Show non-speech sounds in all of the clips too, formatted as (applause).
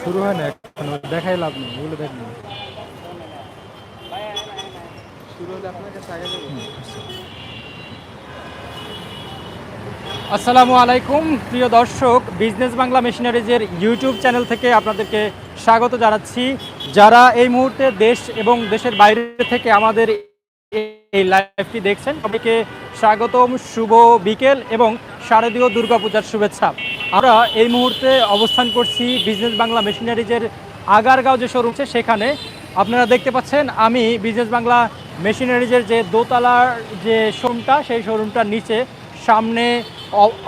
শুরু হয় না এখনও দেখাই লাভ নেই এগুলো দেখ না আসসালামু আলাইকুম প্রিয় দর্শক বিজনেস বাংলা মেশিনারিজের ইউটিউব চ্যানেল থেকে আপনাদেরকে স্বাগত জানাচ্ছি। যারা এই মুহূর্তে দেশ এবং দেশের বাইরে থেকে আমাদের এই লাইভটি দেখছেন। সবাইকে স্বাগতম, শুভ বিকেল এবং শারদীয় দুর্গাপূজার শুভেচ্ছা। আমরা এই মুহূর্তে অবস্থান করছি বিজনেস বাংলা মেশিনারিজের আগারগাঁও যে শোরুম আছে, সেখানে। আপনারা দেখতে পাচ্ছেন, আমি বিজনেস বাংলা মেশিনারিজের যে দোতলার যে শোরুমটা সেই শোরুমটার নিচে সামনে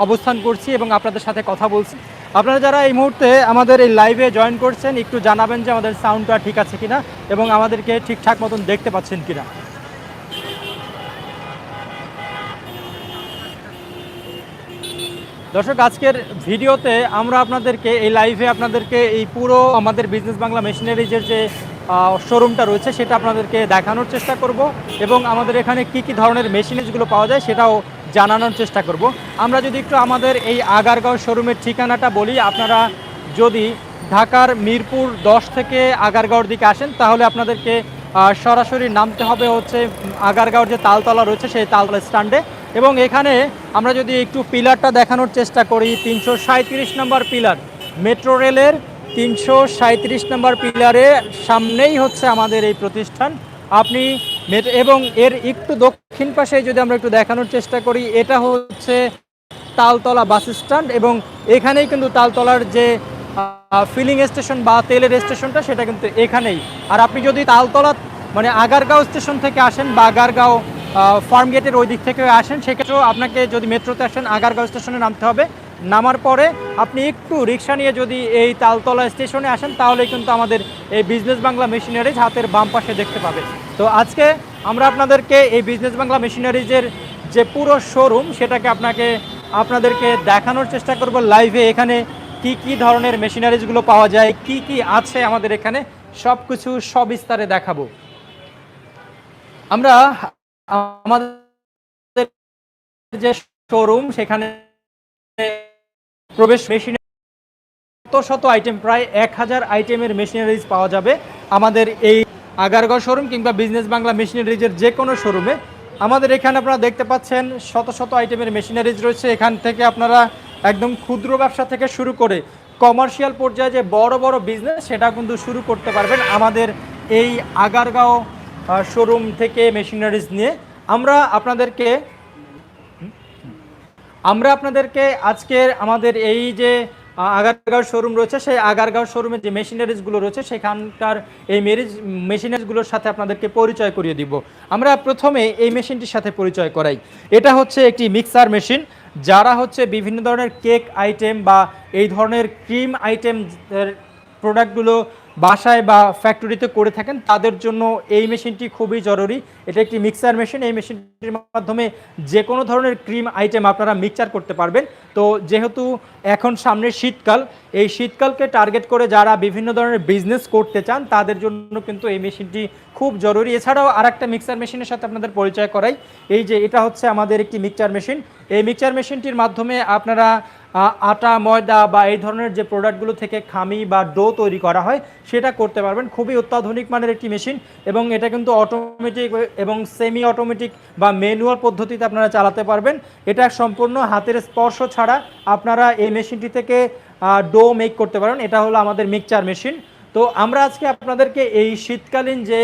অবস্থান করছি এবং আপনাদের সাথে কথা বলছি। আপনারা যারা এই মুহূর্তে আমাদের এই লাইভে জয়েন করছেন, একটু জানাবেন যে আমাদের সাউন্ডটা ঠিক আছে কিনা এবং আমাদেরকে ঠিকঠাক মতন দেখতে পাচ্ছেন কিনা। দর্শক, আজকের ভিডিওতে আমরা আপনাদেরকে, এই লাইভে আপনাদেরকে এই পুরো আমাদের বিজনেস বাংলা মেশিনারিজের যে শোরুমটা রয়েছে, সেটা আপনাদেরকে দেখানোর চেষ্টা করব এবং আমাদের এখানে কি কি ধরনের মেশিনারিজগুলো পাওয়া যায় সেটাও জানানোর চেষ্টা করব। আমরা যদি একটু আমাদের এই আগারগাঁও শোরুমের ঠিকানাটা বলি, আপনারা যদি ঢাকার মিরপুর দশ থেকে আগারগাঁওর দিকে আসেন, তাহলে আপনাদেরকে সরাসরি নামতে হবে হচ্ছে আগারগাঁওর যে তালতলা রয়েছে, সেই তালতলা স্ট্যান্ডে এবং এখানে আমরা যদি একটু পিলারটা দেখানোর চেষ্টা করি, তিনশো সাঁত্রিশ নম্বর পিলার। মেট্রো রেলের তিনশো সাঁত্রিশ নম্বর পিলারের সামনেই হচ্ছে আমাদের এই প্রতিষ্ঠান। আপনি এবং এর একটু দক্ষিণ পাশে যদি আমরা একটু দেখানোর চেষ্টা করি, এটা হচ্ছে তালতলা বাস স্ট্যান্ড এবং এখানেই কিন্তু তালতলার যে ফিলিং স্টেশন বা তেলের স্টেশনটা, সেটা কিন্তু এখানেই। আর আপনি যদি তালতলা মানে আগারগাঁও স্টেশন থেকে আসেন বা আগারগাঁও ফার্ম গেটের ওই দিক থেকে আসেন। সেক্ষেত্রেও আপনাকে যদি মেট্রোতে আসেন, আগারগাঁও স্টেশনে নামতে হবে। নামার পরে আপনি একটু রিক্সা নিয়ে যদি এই তালতলা স্টেশনে আসেন তাহলে কিন্তু আমাদের এই বিজনেস বাংলা মেশিনারিজ হাতের বাম পাশে দেখতে পাবে। তো আজকে আমরা আপনাদেরকে এই বিজনেস বাংলা মেশিনারিজের যে পুরো শোরুম সেটাকে আপনাকে, আপনাদেরকে দেখানোর চেষ্টা করব লাইভে এখানে কি কি ধরনের মেশিনারিজগুলো পাওয়া যায়, কি কি আছে আমাদের এখানে সব কিছু সবিস্তারে দেখাবো। আমরা আমাদের যে শোরুম সেখানে প্রবেশ মেশিন শত শত আইটেম প্রায় এক হাজার আইটেমের মেশিনারিজ পাওয়া যাবে আমাদের এই আগারগাঁও শোরুম কিংবা বিজনেস বাংলা মেশিনারিজের যে কোনো শোরুমে আমাদের এখানে আপনারা দেখতে পাচ্ছেন শত শত আইটেমের মেশিনারিজ রয়েছে। এখান থেকে আপনারা একদম ক্ষুদ্র ব্যবসা থেকে শুরু করে কমার্শিয়াল পর্যায়ে যে বড় বড় বিজনেস সেটা কিন্তু শুরু করতে পারবেন আমাদের এই আগারগাঁও শোরুম থেকে মেশিনারিজ নিয়ে আমরা আপনাদেরকে আমরা আপনাদেরকে আজকের আমাদের এই যে আগারগাঁও শোরুম রয়েছে, সেই আগারগাঁও শোরুমের যে মেশিনারিজগুলো রয়েছে, সেখানকার এই মেরিজ মেশিনারিজগুলোর সাথে আপনাদেরকে পরিচয় করিয়ে দিব। আমরা প্রথমে এই মেশিনটির সাথে পরিচয় করাই। এটা হচ্ছে একটি মিক্সার মেশিন যারা হচ্ছে বিভিন্ন ধরনের কেক আইটেম বা এই ধরনের ক্রিম আইটেম প্রোডাক্টগুলো বাসায় বা ফ্যাক্টরিতে করে থাকেন, তাদের জন্য এই মেশিনটি খুবই জরুরি। এটা একটি মিক্সার মেশিন এই মেশিনটির মাধ্যমে যে কোনো ধরনের ক্রিম আইটেম আপনারা মিক্সচার করতে পারবেন। তো যেহেতু এখন সামনে শীতকাল, এই শীতকালকে টার্গেট করে যারা বিভিন্ন ধরনের বিজনেস করতে চান, তাদের জন্য কিন্তু এই মেশিনটি খুব জরুরি। এছাড়াও আর একটা মিক্সার মেশিনের সাথে আপনাদের পরিচয় করাই। এই যে এটা হচ্ছে আমাদের একটি মিক্সচার মেশিন এই মিক্সচার মেশিনটির মাধ্যমে আপনারা আটা, ময়দা বা এই ধরনের যে প্রোডাক্টগুলো থেকে খামি বা ডো তৈরি করা হয়, সেটা করতে পারবেন। খুবই অত্যাধুনিক মানের একটি মেশিন এবং এটা কিন্তু অটোমেটিক এবং সেমি অটোমেটিক বা ম্যানুয়াল পদ্ধতিতে আপনারা চালাতে পারবেন। এটা সম্পূর্ণ হাতের স্পর্শ ছাড়া আপনারা এই মেশিনটি থেকে ডো মেক করতে পারেন। এটা হলো আমাদের মিক্সচার মেশিন তো আমরা আজকে আপনাদেরকে এই শীতকালীন যে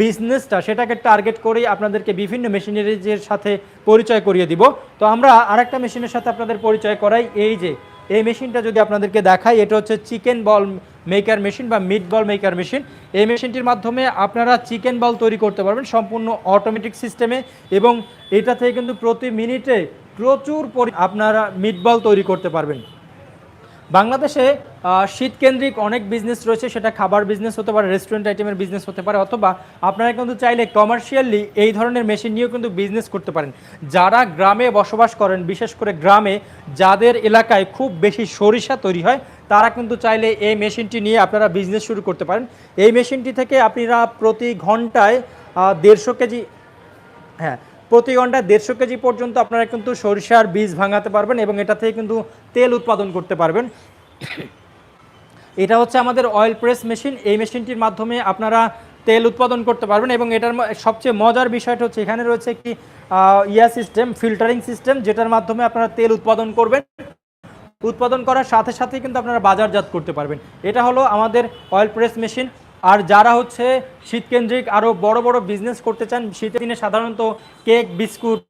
বিজনেসটা সেটাকে টার্গেট করেই আপনাদেরকে বিভিন্ন মেশিনারিজের সাথে পরিচয় করিয়ে দিব। তো আমরা আরেকটা মেশিনের সাথে আপনাদের পরিচয় করাই, এই যে, এই মেশিনটা যদি আপনাদেরকে দেখাই, এটা হচ্ছে চিকেন বল মেকার মেশিন বা মিট বল মেকার মেশিন এই মেশিনটির মাধ্যমে আপনারা চিকেন বল তৈরি করতে পারবেন সম্পূর্ণ অটোমেটিক সিস্টেমে এবং এটা থেকে কিন্তু প্রতি মিনিটে প্রচুর পরি আপনারা মিট বল তৈরি করতে পারবেন। বাংলাদেশে শীতকেন্দ্রিক অনেক বিজনেস রয়েছে, সেটা খাবার বিজনেস হতে পারে রেস্টুরেন্ট আইটেমের বিজনেস হতে পারে, অথবা আপনারা কিন্তু চাইলে কমার্শিয়ালি এই ধরনের মেশিন নিয়েও কিন্তু বিজনেস করতে পারেন। যারা গ্রামে বসবাস করেন, বিশেষ করে গ্রামে, যাদের এলাকায় খুব বেশি সরিষা তৈরি হয়, তারা কিন্তু চাইলে এই মেশিনটি নিয়ে আপনারা বিজনেস শুরু করতে পারেন। এই মেশিনটি থেকে আপনারা প্রতি ঘন্টায় দেড়শো কেজি হ্যাঁ প্রতি ঘন্টায় দেড়শো কেজি পর্যন্ত আপনারা কিন্তু সরিষার বীজ ভাঙাতে পারবেন এবং এটা থেকে কিন্তু তেল উৎপাদন করতে পারবেন। এটা হচ্ছে আমাদের অয়েল প্রেস মেশিন এই মেশিনটির মাধ্যমে আপনারা তেল উৎপাদন করতে পারবেন এবং এটার সবচেয়ে মজার বিষয়টা হচ্ছে এখানে রয়েছে একটি ইয়া সিস্টেম ফিল্টারিং সিস্টেম যেটার মাধ্যমে আপনারা তেল উৎপাদন করবেন। উৎপাদন করার সাথে সাথে কিন্তু আপনারা বাজারজাত করতে পারবেন। এটা হলো আমাদের অয়েল প্রেস মেশিন আর যারা হচ্ছে শীতকেন্দ্রিক আরও বড় বড় বিজনেস করতে চান, শীতের দিনে সাধারণত কেক বিস্কুট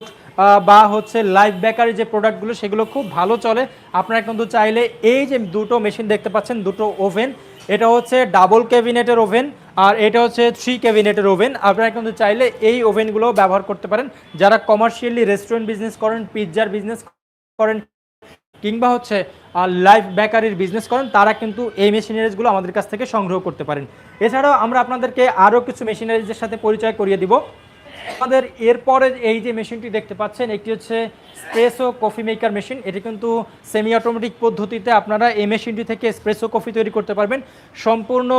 বা হচ্ছে লাইভ বেকারি যে প্রোডাক্টগুলো সেগুলো খুব ভালো চলে। আপনারা কিন্তু চাইলে এই যে দুটো মেশিন দেখতে পাচ্ছেন, দুটো ওভেন এটা হচ্ছে ডাবল ক্যাবিনেটের ওভেন আর এটা হচ্ছে থ্রি ক্যাবিনেটের ওভেন আপনারা কিন্তু চাইলে এই ওভেনগুলো ব্যবহার করতে পারেন। যারা কমার্শিয়ালি রেস্টুরেন্ট বিজনেস করেন পিৎজার বিজনেস করেন কিংবা হচ্ছে লাইফ বেকারির বিজনেস করেন, তারা কিন্তু এই মেশিনারিজগুলো আমাদের কাছ থেকে সংগ্রহ করতে পারেন। এছাড়াও আমরা আপনাদেরকে আরও কিছু মেশিনারিজের সাথে পরিচয় করিয়ে দিব। আমাদের এরপরে এই যে মেশিনটি দেখতে পাচ্ছেন, একটি হচ্ছে স্প্রেসো কফি মেকার মেশিন এটি কিন্তু সেমি অটোমেটিক পদ্ধতিতে আপনারা এই মেশিনটি থেকে স্প্রেসো কফি তৈরি করতে পারবেন। সম্পূর্ণ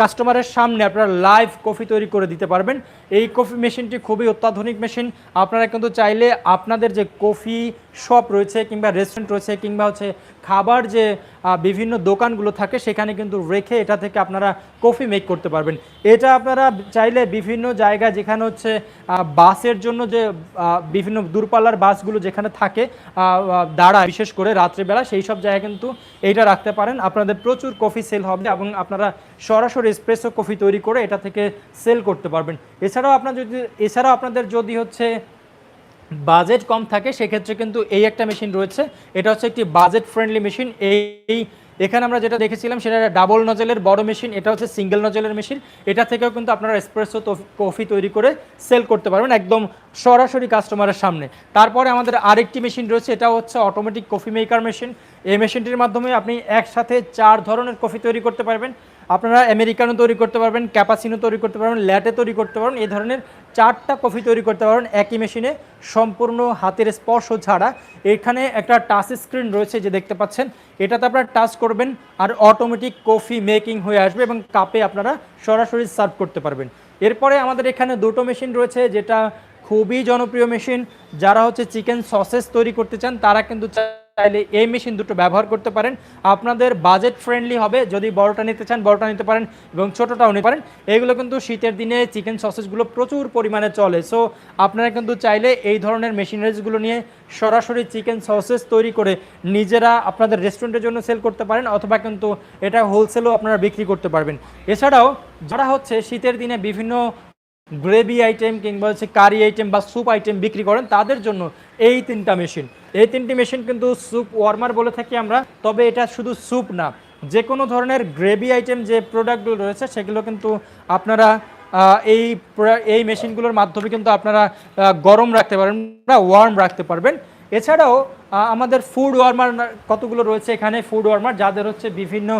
কাস্টমারের সামনে আপনারা লাইভ কফি তৈরি করে দিতে পারবেন। এই কফি মেশিনটি খুবই অত্যাধুনিক মেশিন আপনারা কিন্তু চাইলে আপনাদের যে কফি শপ রয়েছে কিংবা রেস্টুরেন্ট রয়েছে কিংবা হচ্ছে খাবার যে বিভিন্ন দোকানগুলো থাকে, সেখানে কিন্তু রেখে এটা থেকে আপনারা কফি মেক করতে পারবেন। এটা আপনারা চাইলে বিভিন্ন জায়গায় যেখানে হচ্ছে বাসের জন্য যে বিভিন্ন দূরপাল্লার বাসগুলো যেখানে থাকে দাঁড়ায়। বিশেষ করে রাত্রিবেলা সেই সব জায়গায় কিন্তু এইটা রাখতে পারেন। আপনাদের প্রচুর কফি সেল হবে এবং আপনারা সরাসরি এসপ্রেসো কফি তৈরি করে এটা থেকে সেল করতে পারবেন। এছাড়াও আপনার যদি, এছাড়াও আপনাদের যদি হচ্ছে বাজেট কম থাকে, সেক্ষেত্রে কিন্তু এই একটা মেশিন রয়েছে। এটা হচ্ছে একটি বাজেট ফ্রেন্ডলি মেশিন। এই এখানে আমরা যেটা দেখেছিলাম, সেটা ডাবল নজেলের বড় মেশিন, এটা হচ্ছে সিঙ্গেল নজেলের মেশিন। এটা থেকেও কিন্তু আপনারা এসপ্রেসো কফি তৈরি করে সেল করতে পারবেন একদম সরাসরি কাস্টমারের সামনে। তারপরে আমাদের আরেকটি মেশিন রয়েছে এটা হচ্ছে অটোমেটিক কফি মেকার মেশিন এই মেশিনটির মাধ্যমে আপনি একসাথে চার ধরনের কফি তৈরি করতে পারবেন। আপনারা আমেরিকানো তৈরি করতে পারবেন ক্যাপাসিনো তৈরি করতে পারবেন, ল্যাটে তৈরি করতে পারবেন, এই ধরনের চারটা কফি তৈরি করতে পারবেন একই মেশিনে, সম্পূর্ণ হাতের স্পর্শ ছাড়া। এখানে একটা টাচ স্ক্রিন রয়েছে যে দেখতে পাচ্ছেন, এটাতে আপনারা টাচ করবেন আর অটোমেটিক কফি মেকিং হয়ে আসবে এবং কাপে আপনারা সরাসরি সার্ভ করতে পারবেন। এরপরে আমাদের এখানে দুটো মেশিন রয়েছে, যেটা খুবই জনপ্রিয় মেশিন, যারা হচ্ছে চিকেন সসেস তৈরি করতে চান, তারা কিন্তু চাইলে এই মেশিন দুটো ব্যবহার করতে পারেন। আপনাদের বাজেট ফ্রেন্ডলি হবে, যদি বড়টা নিতে চান, বড়টা নিতে পারেন এবং ছোটোটাও নিতে পারেন। এগুলো কিন্তু শীতের দিনে চিকেন সসেসগুলো প্রচুর পরিমাণে চলে। সো আপনারা কিন্তু চাইলে এই ধরনের মেশিনারিজগুলো নিয়ে সরাসরি চিকেন সসেস তৈরি করে নিজেরা আপনাদের রেস্টুরেন্টের জন্য সেল করতে পারেন অথবা কিন্তু এটা হোলসেলও আপনারা বিক্রি করতে পারবেন। এছাড়াও যারা হচ্ছে শীতের দিনে বিভিন্ন গ্রেভি আইটেম কিংবা হচ্ছে কারি আইটেম বা স্যুপ আইটেম বিক্রি করেন, তাদের জন্য এই তিনটা মেশিন। এই তিনটি মেশিন কিন্তু স্যুপ ওয়ার্মার বলে থাকি আমরা, তবে এটা শুধু স্যুপ না যে কোনো ধরনের গ্রেভি আইটেম যে প্রোডাক্টগুলো রয়েছে, সেগুলো কিন্তু আপনারা এই এই মেশিনগুলোর মাধ্যমে কিন্তু আপনারা গরম রাখতে পারবেন বা ওয়ার্ম রাখতে পারবেন। এছাড়াও আমাদের ফুড ওয়ার্মার কতগুলো রয়েছে এখানে? ফুড ওয়ার্মার যাদের হচ্ছে বিভিন্ন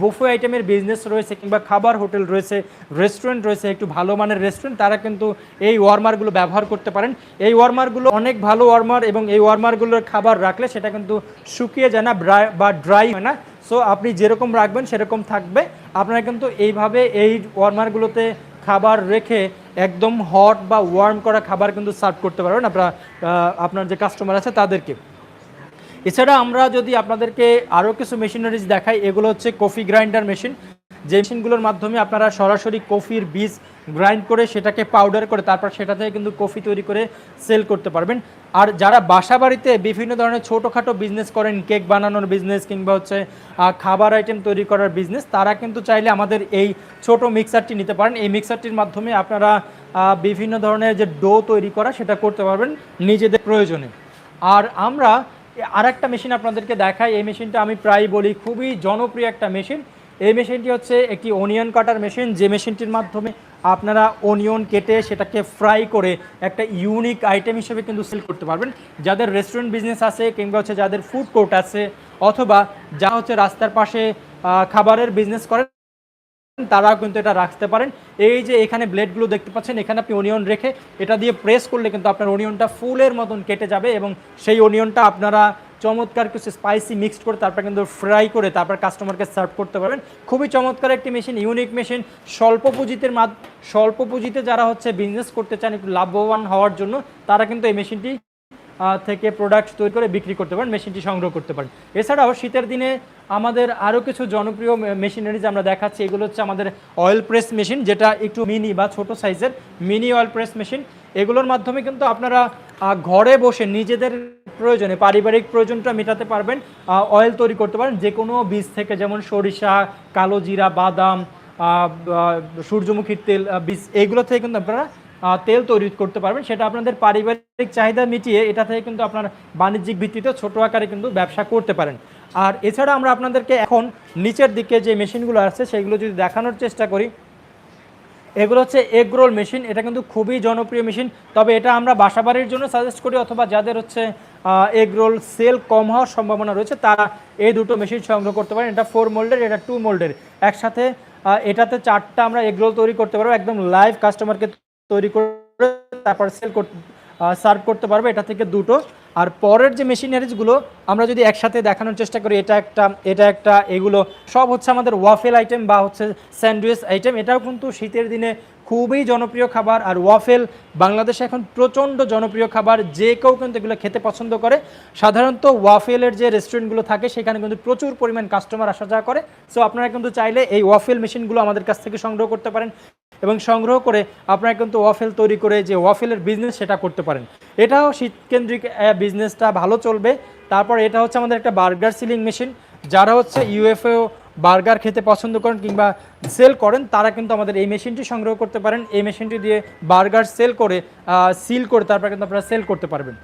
বুফে আইটেমের বিজনেস রয়েছে কিংবা খাবার হোটেল রয়েছে রেস্টুরেন্ট রয়েছে, একটু ভালো মানের রেস্টুরেন্ট তারা কিন্তু এই ওয়ার্মারগুলো ব্যবহার করতে পারেন। এই ওয়ার্মারগুলো অনেক ভালো ওয়ার্মার এবং এই ওয়ার্মারগুলোর খাবার রাখলে সেটা কিন্তু শুকিয়ে যায় না বা ড্রাই হয় না। সো আপনি যেরকম রাখবেন সেরকম থাকবে। আপনারা কিন্তু এইভাবে এই ওয়ার্মারগুলোতে খাবার রেখে একদম হট বা ওয়ার্ম করা খাবার কিন্তু সার্ভ করতে পারবেন আপনার আপনার যে কাস্টমার আছে তাদেরকে। এছাড়া আমরা যদি আপনাদেরকে আরও কিছু মেশিনারিজ দেখাই, এগুলো হচ্ছে কফি গ্রাইন্ডার মেশিন যে মেশিনগুলোর মাধ্যমে আপনারা সরাসরি কফির বীজ গ্রাইন্ড করে সেটাকে পাউডার করে তারপর সেটা থেকে কিন্তু কফি তৈরি করে সেল করতে পারবেন। আর যারা বাসা বাড়িতে বিভিন্ন ধরনের ছোটোখাটো বিজনেস করেন কেক বানানোর বিজনেস কিংবা হচ্ছে খাবার আইটেম তৈরি করার বিজনেস তারা কিন্তু চাইলে আমাদের এই ছোট মিক্সারটি নিতে পারেন। এই মিক্সারটির মাধ্যমে আপনারা বিভিন্ন ধরনের যে ডো তৈরি করা সেটা করতে পারবেন নিজেদের প্রয়োজনে। আর আমরা আর একটা মেশিন আপনাদেরকে দেখাই। এই মেশিনটা আমি প্রায় বলি খুবই জনপ্রিয় একটা মেশিন এই মেশিনটি হচ্ছে একটি অনিয়ন কাটার মেশিন যে মেশিনটির মাধ্যমে আপনারা অনিয়ন কেটে সেটাকে ফ্রাই করে একটা ইউনিক আইটেম হিসেবে কিন্তু সেল করতে পারবেন। যাদের রেস্টুরেন্ট বিজনেস আছে কিংবা হচ্ছে যাদের ফুড কোর্ট আছে অথবা যা হচ্ছে রাস্তার পাশে খাবারের বিজনেস করেন, তারাও কিন্তু এটা রাখতে পারেন। এই যে এখানে ব্লেডগুলো দেখতে পাচ্ছেন, এখানে আপনি অনিয়ন রেখে এটা দিয়ে প্রেস করলে কিন্তু আপনার অনিয়নটা ফুলের মতন কেটে যাবে এবং সেই অনিয়নটা আপনারা চমৎকার কিছু স্পাইসি মিক্সড করে তারপর কিন্তু ফ্রাই করে তারপর কাস্টমারকে সার্ভ করতে পারবেন। খুবই চমৎকার একটি মেশিন ইউনিক মেশিন স্বল্প পুঁজিতে মাদ স্বল্প পুঁজিতে যারা হচ্ছে বিজনেস করতে চান, একটু লাভবান হওয়ার জন্য তারা কিন্তু এই মেশিনটি থেকে প্রোডাক্ট তৈরি করে বিক্রি করতে পারেন মেশিনটি সংগ্রহ করতে পারেন। এছাড়াও শীতের দিনে আমাদের আরও কিছু জনপ্রিয় মেশিনারিজ আমরা দেখাচ্ছি। এগুলো হচ্ছে আমাদের অয়েল প্রেস মেশিন যেটা একটু মিনি বা ছোট সাইজের মিনি অয়েল প্রেস মেশিন এগুলোর মাধ্যমে কিন্তু আপনারা ঘরে বসে নিজেদের প্রয়োজনে, পারিবারিক প্রয়োজনটা মেটাতে পারবেন অয়েল তৈরি করতে পারেন যে কোনো বীজ থেকে, যেমন সরিষা, কালো জিরা, বাদাম সূর্যমুখীর তেল বীজ এইগুলো থেকে কিন্তু আপনারা তেল তৈরি করতে পারবেন। সেটা আপনাদের পারিবারিক চাহিদা মিটিয়ে এটা থেকে কিন্তু আপনার বাণিজ্যিক ভিত্তিতে ছোট আকারে কিন্তু ব্যবসা করতে পারেন। আর এছাড়া আমরা আপনাদেরকে এখন নিচের দিকে যে মেশিনগুলো আছে, সেগুলো যদি দেখানোর চেষ্টা করি এগুলো হচ্ছে এগ রোল মেশিন এটা কিন্তু খুবই জনপ্রিয় মেশিন তবে এটা আমরা বাসাবাড়ির জন্য সাজেস্ট করি অথবা যাদের হচ্ছে এগ রোল সেল কম হওয়ার সম্ভাবনা রয়েছে, তারা এই দুটো মেশিন সংগ্রহ করতে পারেন। এটা ফোর মোল্ডের এটা টু মোল্ডের একসাথে এটাতে চারটা আমরা এগ রোল তৈরি করতে পারব, একদম লাইভ কাস্টমারকে তৈরি করে তারপর সেল করতে সার্ভ করতে পারব। এটা থেকে দুটো আর পরের যে মেশিনারিজগুলো, আমরা যদি একসাথে দেখানোর চেষ্টা করি, এটা একটা এটা একটা, এগুলো সব হচ্ছে আমাদের ওয়াফেল আইটেম বা হচ্ছে স্যান্ডউইচ আইটেম এটাও কিন্তু শীতের দিনে খুবই জনপ্রিয় খাবার। আর ওয়াফেল বাংলাদেশে এখন প্রচণ্ড জনপ্রিয় খাবার। যে কেউ কিন্তু এগুলো খেতে পছন্দ করে। সাধারণত ওয়াফেলের যে রেস্টুরেন্টগুলো থাকে, সেখানে কিন্তু প্রচুর পরিমাণ কাস্টমার আসা যাওয়া করে। সো আপনারা কিন্তু চাইলে এই ওয়াফেল মেশিনগুলো আমাদের কাছ থেকে সংগ্রহ করতে পারেন। এবং সংগ্রহ করে আপনারা কিন্তু ওয়াফেল তৈরি করে যে ওয়াফেলের বিজনেস সেটা করতে পারেন। এটাও শীতকেন্দ্রিক বিজনেসটা ভালো চলবে। তারপর এটা হচ্ছে আমাদের একটা বার্গার সিলিং মেশিন যারা হচ্ছে ইউএফও বার্গার খেতে পছন্দ করেন কিংবা সেল করেন, তারা কিন্তু আমাদের এই মেশিনটি সংগ্রহ করতে পারেন। এই মেশিনটি দিয়ে বার্গার সেল করে সিল করে তারপর কিন্তু আপনারা সেল করতে পারবেন।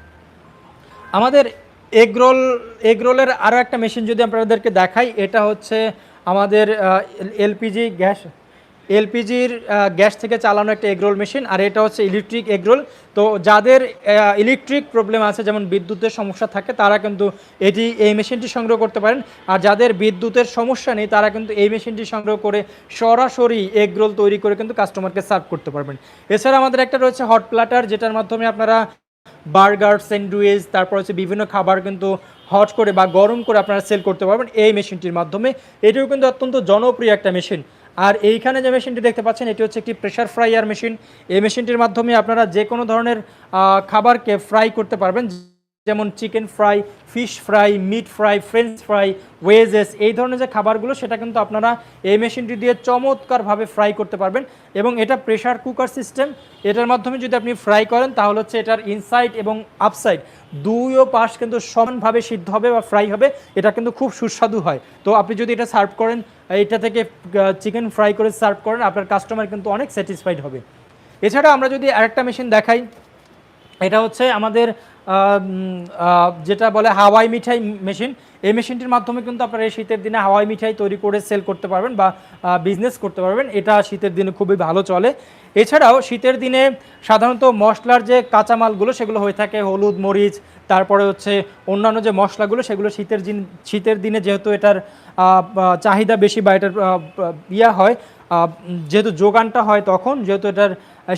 আমাদের এগরোল, এগরোলের আরও একটা মেশিন যদি আপনাদেরকে দেখাই, এটা হচ্ছে আমাদের এলপিজি গ্যাস এলপিজির গ্যাস থেকে চালানো একটা এগরোল মেশিন, আর এটা হচ্ছে ইলেকট্রিক এগরোল তো যাদের ইলেকট্রিক প্রবলেম আছে, যেমন বিদ্যুতের সমস্যা থাকে, তারা কিন্তু এটি, এই মেশিনটি সংগ্রহ করতে পারেন। আর যাদের বিদ্যুতের সমস্যা নেই, তারা কিন্তু এই মেশিনটি সংগ্রহ করে সরাসরি এগরোল তৈরি করে কিন্তু কাস্টমারকে সার্ভ করতে পারবেন। এছাড়া আমাদের একটা রয়েছে হট প্ল্যাটার যেটার মাধ্যমে আপনারা বার্গার, স্যান্ডউইচ, তারপর হচ্ছে বিভিন্ন খাবার কিন্তু হট করে বা গরম করে আপনারা সেল করতে পারবেন এই মেশিনটির মাধ্যমে। এটিও কিন্তু অত্যন্ত জনপ্রিয় একটা মেশিন। আর এইখানে যে মেশিনটি দেখতে পাচ্ছেন, এটি হচ্ছে একটি প্রেশার ফ্রাইয়ার মেশিন এই মেশিনটির মাধ্যমে আপনারা যে কোনো ধরনের খাবারকে ফ্রাই করতে পারবেন, যেমন chicken fry fish fry meat fry French fry wedges এই ধরনের যে খাবারগুলো, সেটা কিন্তু আপনারা এই মেশিনটি দিয়ে চমৎকারভাবে ফ্রাই করতে পারবেন। এবং এটা প্রেশার কুকার সিস্টেম এটার মাধ্যমে যদি আপনি ফ্রাই করেন, তাহলে হচ্ছে এটার ইনসাইড এবং আপসাইড দুইও পাশ কিন্তু সমানভাবে সিদ্ধ হবে বা ফ্রাই হবে। এটা কিন্তু খুব সুস্বাদু হয়। তো আপনি যদি এটা সার্ভ করেন এটা থেকে চিকেন ফ্রাই করে সার্ভ করেন, আপনার কাস্টমার কিন্তু অনেক স্যাটিসফাইড হবে। এছাড়া আমরা যদি আরেকটা মেশিন দেখাই, এটা হচ্ছে আমাদের যেটা বলে হাওয়াই মিঠাই মেশিন, এই মেশিনটির মাধ্যমে কিন্তু আপনারা এই শীতের দিনে হাওয়াই মিঠাই তৈরি করে সেল করতে পারবেন বা বিজনেস করতে পারবেন। এটা শীতের দিনে খুবই ভালো চলে। এছাড়াও শীতের দিনে সাধারণত মশলার যে কাঁচামালগুলো, সেগুলো হয়ে থাকে হলুদ, মরিচ, তারপরে হচ্ছে অন্যান্য যে মশলাগুলো, সেগুলো শীতের দিন শীতের দিনে যেহেতু এটার চাহিদা বেশি বা এটার ইয়া হয় যেহেতু যোগানটা হয় তখন, যেহেতু এটার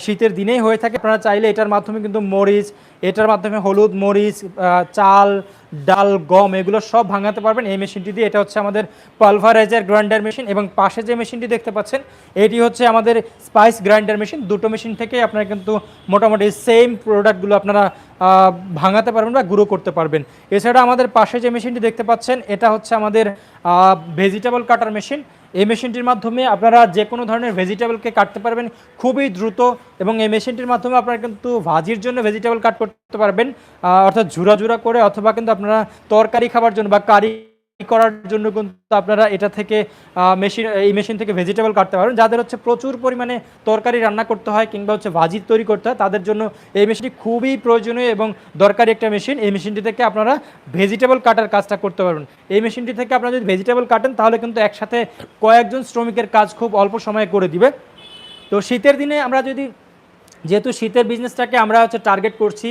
শীতের দিনেই হয়ে থাকে, আপনারা চাইলে এটার মাধ্যমে কিন্তু মরিচ এটার মাধ্যমে হলুদ, মরিচ চাল, ডাল, গম এগুলো সব ভাঙাতে পারবেন এই মেশিনটি দিয়ে। এটা হচ্ছে আমাদের পালভারাইজার গ্রাইন্ডার মেশিন এবং পাশে যে মেশিনটি দেখতে পাচ্ছেন, এটি হচ্ছে আমাদের স্পাইস গ্রাইন্ডার মেশিন। দুটো মেশিন থেকে আপনারা কিন্তু মোটামুটি সেম প্রোডাক্টগুলো আপনারা ভাঙাতে পারবেন বা গুঁড়ো করতে পারবেন। এছাড়া আমাদের পাশে যে মেশিনটি দেখতে পাচ্ছেন, এটা হচ্ছে আমাদের ভেজিটেবল কাটার মেশিন এই মেশিনটির মাধ্যমে আপনারা যে কোনো ধরনের ভেজিটেবলকে কাটতে পারবেন। খুবই দ্রুত এবং এই মেশিনটির মাধ্যমে আপনারা কিন্তু ভাজির জন্য ভেজিটেবল কাট করতে পারবেন অর্থাৎ ঝুরা ঝুরা করে অথবা কিন্তু আপনারা তরকারি খাবার জন্য বা কারি করার জন্য কিন্তু আপনারা এটা থেকে মেশিন, এই মেশিন থেকে ভেজিটেবল কাটতে পারবেন। যাদের হচ্ছে প্রচুর পরিমাণে তরকারি রান্না করতে হয় কিংবা হচ্ছে ভাজি তৈরি করতে হয়, তাদের জন্য এই মেশিনটি খুবই প্রয়োজনীয় এবং দরকারি একটা মেশিন। এই মেশিনটি থেকে আপনারা ভেজিটেবল কাটার কাজটা করতে পারবেন। এই মেশিনটি থেকে আপনারা যদি ভেজিটেবল কাটেন, তাহলে কিন্তু একসাথে কয়েকজন শ্রমিকের কাজ খুব অল্প সময়ে করে দিবে। তো শীতের দিনে আমরা যদি যেহেতু শীতের বিজনেসটাকে আমরা হচ্ছে টার্গেট করছি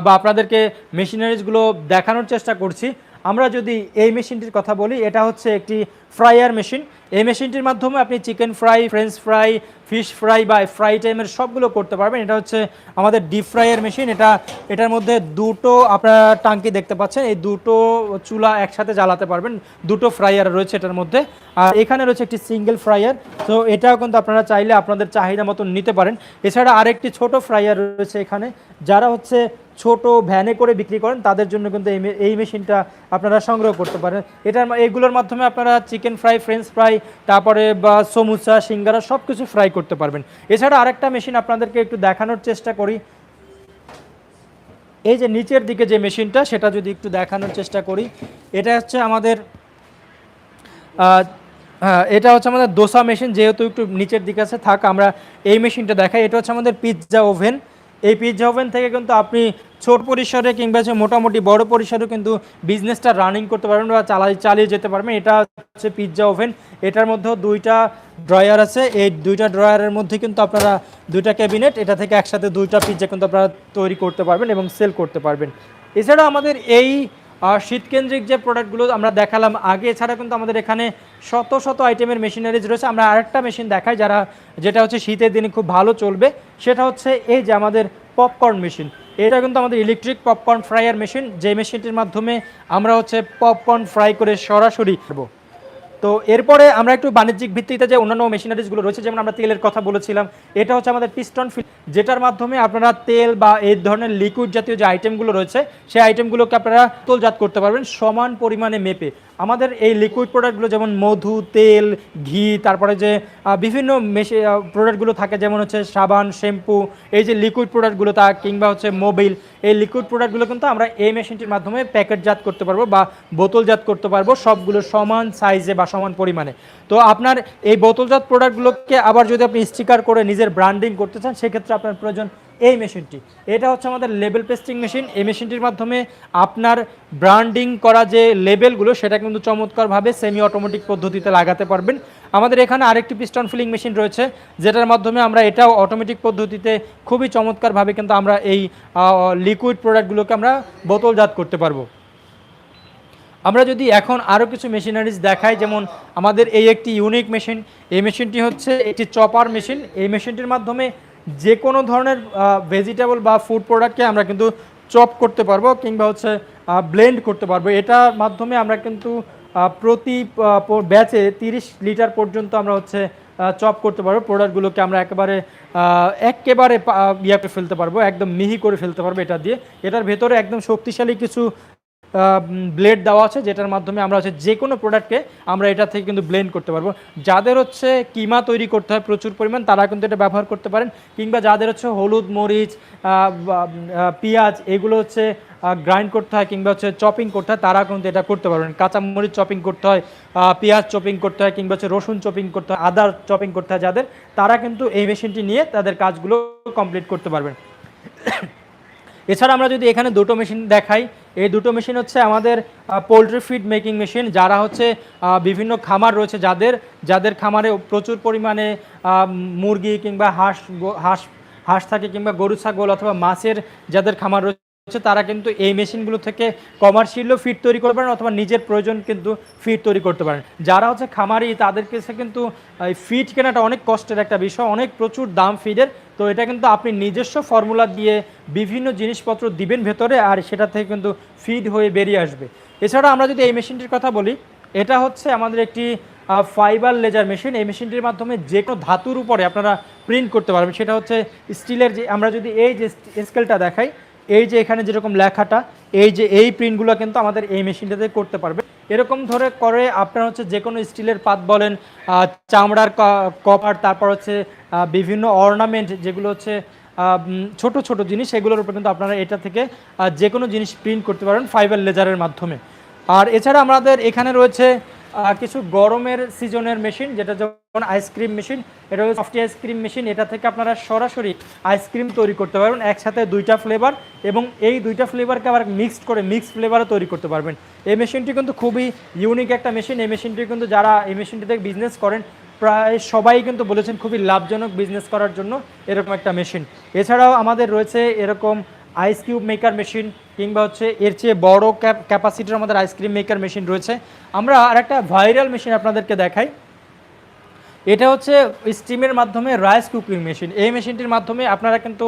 বা আপনাদেরকে মেশিনারিজগুলো দেখানোর চেষ্টা করছি আমরা যদি এই মেশিনটির কথা বলি, এটা হচ্ছে একটি ফ্রায়ার মেশিন। এই মেশিনটির মাধ্যমে আপনি chicken fry, French fry, fish fry বা ফ্রাই টাইমের সবগুলো করতে পারবেন। এটা হচ্ছে আমাদের ডিপ ফ্রাইয়ের মেশিন। এটা, এটার মধ্যে দুটো আপনারা টাঙ্কি দেখতে পাচ্ছেন। এই দুটো চুলা একসাথে জ্বালাতে পারবেন। দুটো ফ্রাইয়ার রয়েছে এটার মধ্যে। আর এখানে রয়েছে একটি সিঙ্গেল ফ্রাইয়ার। তো এটাও কিন্তু আপনারা চাইলে আপনাদের চাহিদা মতন নিতে পারেন। এছাড়া আরেকটি ছোট ফ্রাইয়ার রয়েছে এখানে, যারা হচ্ছে ছোট ভ্যানে করে বিক্রি করেন, তাদের জন্য কিন্তু এই মেশিনটা আপনারা সংগ্রহ করতে পারেন। এটার এইগুলোর মাধ্যমে আপনারা চিকেন ফ্রাই ফ্রেঞ্চ ফ্রাই তারপরে বা সমুচা, সিঙ্গারা সব কিছু ফ্রাই করতে পারবেন। এছাড়া আরেকটা মেশিন আপনাদেরকে একটু দেখানোর চেষ্টা করি। এই যে নিচের দিকে যে মেশিনটা, সেটা যদি একটু দেখানোর চেষ্টা করি, এটা হচ্ছে আমাদের হ্যাঁ এটা হচ্ছে আমাদের দোসা মেশিন, যেহেতু একটু নিচের দিকে আছে, থাক, আমরা এই মেশিনটা দেখাই। এটা হচ্ছে আমাদের পিৎজা ওভেন এই পিৎজা ওভেন থেকে কিন্তু আপনি ছোট পরিসরে কিংবা হচ্ছে মোটামুটি বড় পরিসরে কিন্তু বিজনেসটা রানিং করতে পারবেন বা চালাই চালিয়ে যেতে পারবেন। এটা হচ্ছে পিৎজা ওভেন এটার মধ্যেও দুইটা ড্রয়ার আছে। এই দুইটা ড্রয়ারের মধ্যে কিন্তু আপনারা দুইটা ক্যাবিনেট এটা থেকে একসাথে দুইটা পিৎজা কিন্তু আপনারা তৈরি করতে পারবেন এবং সেল করতে পারবেন। এছাড়া আমাদের এই শীতকেন্দ্রিক যে প্রোডাক্টগুলো আমরা দেখালাম, আগে এছাড়া কিন্তু আমাদের এখানে শত শত আইটেমের মেশিনারিজ রয়েছে। আমরা আরেকটা মেশিন দেখাই যারা, যেটা হচ্ছে শীতের দিনে খুব ভালো চলবে। সেটা হচ্ছে এই যে আমাদের পপকর্ন মেশিন এটা কিন্তু আমাদের ইলেকট্রিক পপকর্ন ফ্রাইয়ার মেশিন যে মেশিনটির মাধ্যমে আমরা হচ্ছে পপকর্ন ফ্রাই করে সরাসরি করব তো এরপরে আমরা একটু বাণিজ্যিক ভিত্তিতে যে অন্যান্য মেশিনারিজগুলো রয়েছে, যেমন আমরা তেলের কথা বলেছিলাম, এটা হচ্ছে আমাদের পিস্টন ফিল যেটার মাধ্যমে আপনারা তেল বা এই ধরনের লিকুইড জাতীয় যে আইটেমগুলো রয়েছে, সেই আইটেমগুলোকে আপনারা তোলজাত করতে পারবেন সমান পরিমাণে মেপে। আমাদের এই লিকুইড প্রোডাক্টগুলো যেমন মধু, তেল, ঘি, তারপরে যে বিভিন্ন মেশি প্রোডাক্টগুলো থাকে, যেমন হচ্ছে সাবান, শ্যাম্পু, এই যে লিকুইড প্রোডাক্টগুলো তা, কিংবা হচ্ছে মোবিল, এই লিকুইড প্রোডাক্টগুলো কিন্তু আমরা এই মেশিনটির মাধ্যমে প্যাকেটজাত করতে পারব বা বোতলজাত করতে পারব সবগুলো সমান সাইজে বা সমান পরিমাণে। তো আপনার এই বোতলজাত প্রোডাক্টগুলোকে আবার যদি আপনি স্টিকার করে নিজের ব্র্যান্ডিং করতে চান, সেক্ষেত্রে আপনার প্রয়োজন এই মেশিনটি। এটা হচ্ছে আমাদের লেবেল পেস্টিং মেশিন এই মেশিনটির মাধ্যমে আপনার ব্র্যান্ডিং করা যে লেবেলগুলো সেটা কিন্তু চমৎকারভাবে সেমি অটোমেটিক পদ্ধতিতে লাগাতে পারবেন। আমাদের এখানে আরেকটি পিস্টন ফিলিং মেশিন রয়েছে, যেটার মাধ্যমে আমরা এটাও অটোমেটিক পদ্ধতিতে খুবই চমৎকারভাবে কিন্তু আমরা এই লিকুইড প্রোডাক্টগুলোকে আমরা বোতলজাত করতে পারব। আমরা যদি এখন আরও কিছু মেশিনারিজ দেখাই, যেমন আমাদের এই একটি ইউনিক মেশিন এই মেশিনটি হচ্ছে একটি চপার মেশিন এই মেশিনটির মাধ্যমে যে কোনো ধরনের ভেজিটেবল বা ফুড প্রোডাক্টকে আমরা কিন্তু চপ করতে পারব কিংবা হচ্ছে ব্লেন্ড করতে পারব। এটার মাধ্যমে আমরা কিন্তু প্রতি ব্যাচে তিরিশ লিটার পর্যন্ত আমরা হচ্ছে চপ করতে পারব। প্রোডাক্টগুলোকে আমরা একেবারে একেবারে ইয়ে করে ফেলতে পারব, একদম মিহি করে ফেলতে পারব এটা দিয়ে। এটার ভেতরে একদম শক্তিশালী কিছু ব্লেড দেওয়া আছে, যেটার মাধ্যমে আমরা হচ্ছে যে কোনো প্রোডাক্টকে আমরা এটা থেকে কিন্তু ব্লেন্ড করতে পারব। যাদের হচ্ছে কিমা তৈরি করতে হয় প্রচুর পরিমাণ, তারা কিন্তু এটা ব্যবহার করতে পারেন। কিংবা যাদের হচ্ছে হলুদ, মরিচ পেঁয়াজ, এগুলো হচ্ছে গ্রাইন্ড করতে হয় কিংবা হচ্ছে চপিং করতে হয়, তারা কিন্তু এটা করতে পারবেন। কাঁচা মরিচ চপিং করতে হয় পেঁয়াজ চপিং করতে হয়, কিংবা হচ্ছে রসুন চপিং করতে হয় আদার চপিং করতে হয় যাদের, তারা কিন্তু এই মেশিনটি নিয়ে তাদের কাজগুলো কমপ্লিট করতে পারবেন। (coughs) এছাড়া আমরা যদি এখানে দুটো মেশিন দেখাই এই দুটো মেশিন হচ্ছে আমাদের পোলট্রি ফিড মেকিং মেশিন যারা হচ্ছে বিভিন্ন খামার রয়েছে যাদের যাদের খামারে প্রচুর পরিমাণে মুরগি কিংবা হাঁস হাঁস হাঁস থাকে কিংবা গরু, ছাগল অথবা মাছের যাদের খামার রয়েছে, তারা কিন্তু এই মেশিনগুলো থেকে কমার্শিয়ালও ফিড তৈরি করতে পারেন অথবা নিজের প্রয়োজন কিন্তু ফিড তৈরি করতে পারেন। যারা হচ্ছে খামারি তাদের কাছে কিন্তু ফিড কেনাটা অনেক কষ্টের একটা বিষয়, অনেক প্রচুর দাম ফিডের তো এটা কিন্তু আপনি নিজস্ব ফর্মুলা দিয়ে বিভিন্ন জিনিসপত্র দিবেন ভেতরে আর সেটা থেকে কিন্তু ফিড হয়ে বেরিয়ে আসবে। এছাড়া আমরা যদি এই মেশিনটির কথা বলি, এটা হচ্ছে আমাদের একটি ফাইবার লেজার মেশিন এই মেশিনটির মাধ্যমে যে কোনো ধাতুর উপরে আপনারা প্রিন্ট করতে পারবেন। সেটা হচ্ছে স্টিলের যে, আমরা যদি এই যে স্কেলটা দেখাই এই যে এখানে যেরকম লেখাটা, এই যে এই প্রিন্টগুলো কিন্তু আমাদের এই মেশিনটাতে করতে পারবে। এরকম ধরে করে আপনার হচ্ছে যে কোনো স্টিলের পাত বলেন চামড়ার কপার তারপর হচ্ছে বিভিন্ন অর্নামেন্ট যেগুলো হচ্ছে ছোট ছোট জিনিস সেগুলোর উপর কিন্তু আপনারা এটা থেকে যে কোনো জিনিস প্রিন্ট করতে পারেন ফাইবার লেজারের মাধ্যমে। আর এছাড়া আমাদের এখানে রয়েছে কিছু গরমের সিজনের মেশিন, যেটা যেমন আইসক্রিম মেশিন এটা হচ্ছে সফটি আইসক্রিম মেশিন এটা থেকে আপনারা সরাসরি আইসক্রিম তৈরি করতে পারবেন, একসাথে দুইটা ফ্লেভার এবং এই দুইটা ফ্লেভারকে আবার মিক্সড করে মিক্স ফ্লেভারও তৈরি করতে পারবেন। এই মেশিনটি কিন্তু খুবই ইউনিক একটা মেশিন এই মেশিনটি কিন্তু যারা এই মেশিনটি থেকে বিজনেস করেন, প্রায় সবাই কিন্তু বলেছেন খুবই লাভজনক বিজনেস করার জন্য এরকম একটা মেশিন এছাড়াও আমাদের রয়েছে এরকম আইস কিউব মেকার মেশিন কিংবা হচ্ছে এর চেয়ে বড় ক্যাপাসিটির আমাদের আইসক্রিম মেকার মেশিন রয়েছে। আমরা আর একটা ভাইরাল মেশিন আপনাদেরকে দেখাই। এটা হচ্ছে স্টিমের মাধ্যমে রাইস কুকিং মেশিন এই মেশিনটির মাধ্যমে আপনারা কিন্তু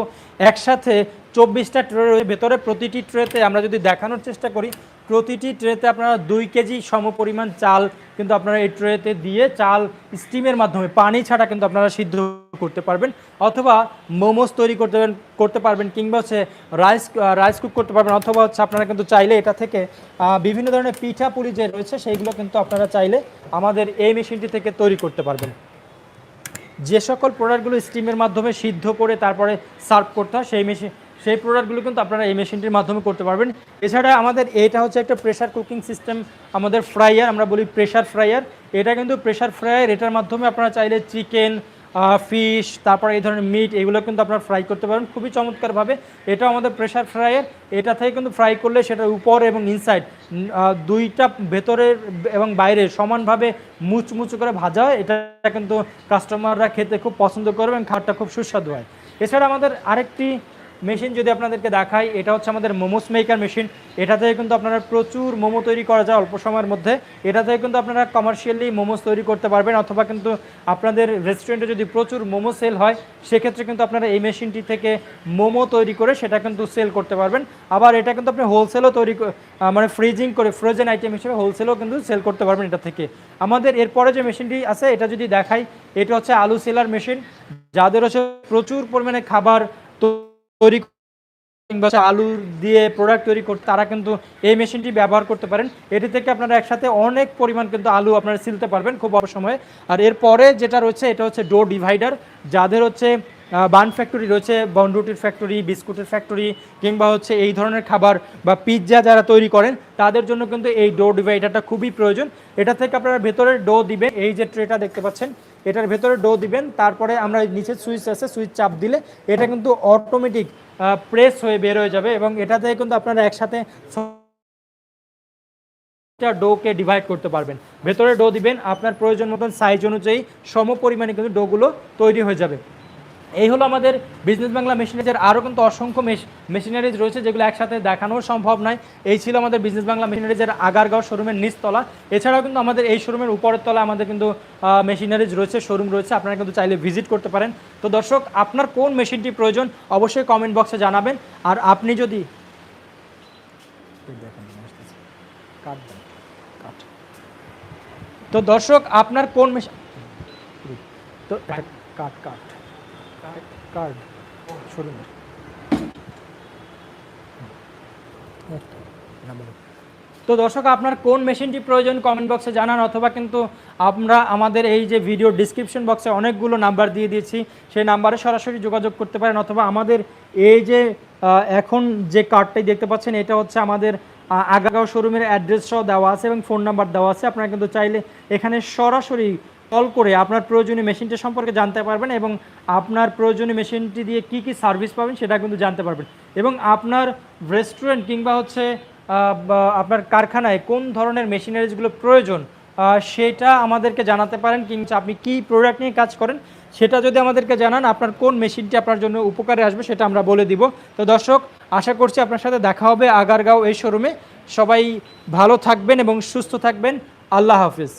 একসাথে চব্বিশটা ট্রে ভেতরে প্রতিটি ট্রেতে আমরা যদি দেখানোর চেষ্টা করি প্রতিটি ট্রেতে আপনারা দুই কেজি সমপরিমাণ চাল কিন্তু আপনারা এই ট্রেতে দিয়ে চাল স্টিমের মাধ্যমে, পানি ছাড়া কিন্তু আপনারা সিদ্ধ করতে পারবেন অথবা মোমোস তৈরি করতে করতে পারবেন কিংবা হচ্ছে রাইস রাইস কুক করতে পারবেন অথবা হচ্ছে আপনারা কিন্তু চাইলে এটা থেকে বিভিন্ন ধরনের পিঠা পুলি যে রয়েছে সেইগুলো কিন্তু আপনারা চাইলে আমাদের এই মেশিনটি থেকে তৈরি করতে পারবেন। যে সকল প্রোডাক্টগুলো স্টিমের মাধ্যমে সিদ্ধ করে তারপরে সার্ভ করতে হয়, সেই মেশিন সেই প্রোডাক্টগুলো কিন্তু আপনারা এই মেশিনটির মাধ্যমে করতে পারবেন। এছাড়া আমাদের এটা হচ্ছে একটা প্রেশার কুকিং সিস্টেম আমাদের ফ্রাইয়ার আমরা বলি প্রেশার ফ্রাইয়ার এটা কিন্তু প্রেশার ফ্রাইয়ার এটার মাধ্যমে আপনারা চাইলে চিকেন ফিশ তারপরে এই ধরনের মিট এগুলো কিন্তু আপনারা ফ্রাই করতে পারেন খুবই চমৎকারভাবে। এটাও আমাদের প্রেশার ফ্রাইয়ার এটা থেকে কিন্তু ফ্রাই করলে সেটার উপর এবং ইনসাইড দুইটা ভেতরের এবং বাইরে সমানভাবে মুচমুচু করে ভাজা হয়। এটা কিন্তু কাস্টমাররা খেতে খুব পছন্দ করবে এবং খাবারটা খুব সুস্বাদু হয়। এছাড়া আমাদের আরেকটি মেশিন যদি আপনাদেরকে দেখাই, এটা হচ্ছে আমাদের মোমোস মেকার মেশিন। এটা থেকে কিন্তু আপনারা প্রচুর মোমো তৈরি করা যায় অল্প সময়ের মধ্যে। এটা থেকে কিন্তু আপনারা কমার্শিয়ালি মোমোস তৈরি করতে পারবেন, অথবা কিন্তু আপনাদের রেস্টুরেন্টে যদি প্রচুর মোমো সেল হয়, সেক্ষেত্রে কিন্তু আপনারা এই মেশিনটি থেকে মোমো তৈরি করে সেটা কিন্তু সেল করতে পারবেন। আবার এটা কিন্তু আপনি হোলসেলও তৈরি মানে ফ্রিজিং করে ফ্রোজেন আইটেম হিসেবে হোলসেলও কিন্তু সেল করতে পারবেন এটা থেকে। আমাদের এরপরে যে মেশিনটি আছে, এটা যদি দেখাই, এটা হচ্ছে আলু সেলার মেশিন। যাদের হচ্ছে প্রচুর পরিমাণে খাবার তৈরি কিংবা হচ্ছে আলু দিয়ে প্রোডাক্ট তৈরি করতে তারা কিন্তু এই মেশিনটি ব্যবহার করতে পারেন। এটি থেকে আপনারা একসাথে অনেক পরিমাণ কিন্তু আলু আপনারা সিলতে পারবেন খুব অল্প সময়ে। আর এরপরে যেটা রয়েছে, এটা হচ্ছে ডো ডিভাইডার যাদের হচ্ছে বান ফ্যাক্টরি রয়েছে বনরুটির ফ্যাক্টরি বিস্কুটের ফ্যাক্টরি কিংবা হচ্ছে এই ধরনের খাবার বা পিৎজা যারা তৈরি করেন, তাদের জন্য কিন্তু এই ডো ডিভাইডারটা খুবই প্রয়োজন। এটা থেকে আপনারা ভেতরে ডো দিবেন। এই যে ট্রেটা দেখতে পাচ্ছেন এটার ভেতরে ডো দিবেন, তারপরে আমরা নিচে সুইচ আছে, সুইচ চাপ দিলে এটা কিন্তু অটোমেটিক প্রেস হয়ে বের হয়ে যাবে এবং এটাতে কিন্তু আপনারা একসাথে ডোকে ডিভাইড করতে পারবেন। ভেতরে ডো দিবেন, আপনার প্রয়োজন মতন সাইজ অনুযায়ী সম পরিমাণে কিন্তু ডোগুলো তৈরি হয়ে যাবে। এই হলো আমাদের বিজনেস বাংলা মেশিনারিজের আরও কিন্তু অসংখ্য মেশিনারিজ রয়েছে যেগুলো একসাথে দেখানো সম্ভব নয়। এই ছিল আমাদের বিজনেস বাংলা মেশিনারিজের আগারগাঁও শোরুমের নিচতলা এছাড়াও কিন্তু আমাদের এই শোরুমের উপরের তলা আমাদের কিন্তু মেশিনারিজ রয়েছে শোরুম রয়েছে। আপনারা কিন্তু চাইলে ভিজিট করতে পারেন। তো দর্শক, আপনার কোন মেশিনটি প্রয়োজন অবশ্যই কমেন্ট বক্সে জানাবেন। আর আপনি যদি। তো দর্শক, আপনার কোন মেশিন তো কাট কাট। কার্ড শোরুমের। তো দর্শক আপনার কোন মেশিনটি প্রয়োজন কমেন্ট বক্সে জানান অথবা কিন্তু আমরা আমাদের এই যে ভিডিও ডিসক্রিপশন বক্সে অনেকগুলো নাম্বার দিয়ে দিয়েছি সেই নাম্বারে সরাসরি যোগাযোগ করতে পারেন অথবা আমাদের এই যে এখন যে কার্ডটাই দেখতে পাচ্ছেন এটা হচ্ছে আমাদের আহ, আগারগাঁও শোরুমের অ্যাড্রেস সহ দেওয়া আছে এবং ফোন নাম্বার দেওয়া আছে। আপনারা কিন্তু চাইলে এখানে সরাসরি কল করে আপনার প্রয়োজনীয় মেশিনটা সম্পর্কে জানতে পারবেন এবং আপনার প্রয়োজনীয় মেশিনটি দিয়ে কি কি সার্ভিস পাবেন সেটা কিন্তু জানতে পারবেন। এবং আপনার রেস্টুরেন্ট কিংবা হচ্ছে আপনার কারখানায় কোন ধরনের মেশিনারিজগুলো প্রয়োজন সেটা আমাদেরকে জানাতে পারেন কিংবা আপনি কি প্রোডাক্ট নিয়ে কাজ করেন, সেটা যদি আমাদেরকে জানান আপনার কোন মেশিনটি আপনার জন্য উপকারে আসবে সেটা আমরা বলে দিব। তো দর্শক, আশা করছি আপনার সাথে দেখা হবে আগারগাঁও এই শোরুমে সবাই ভালো থাকবেন এবং সুস্থ থাকবেন। আল্লাহ হাফিজ।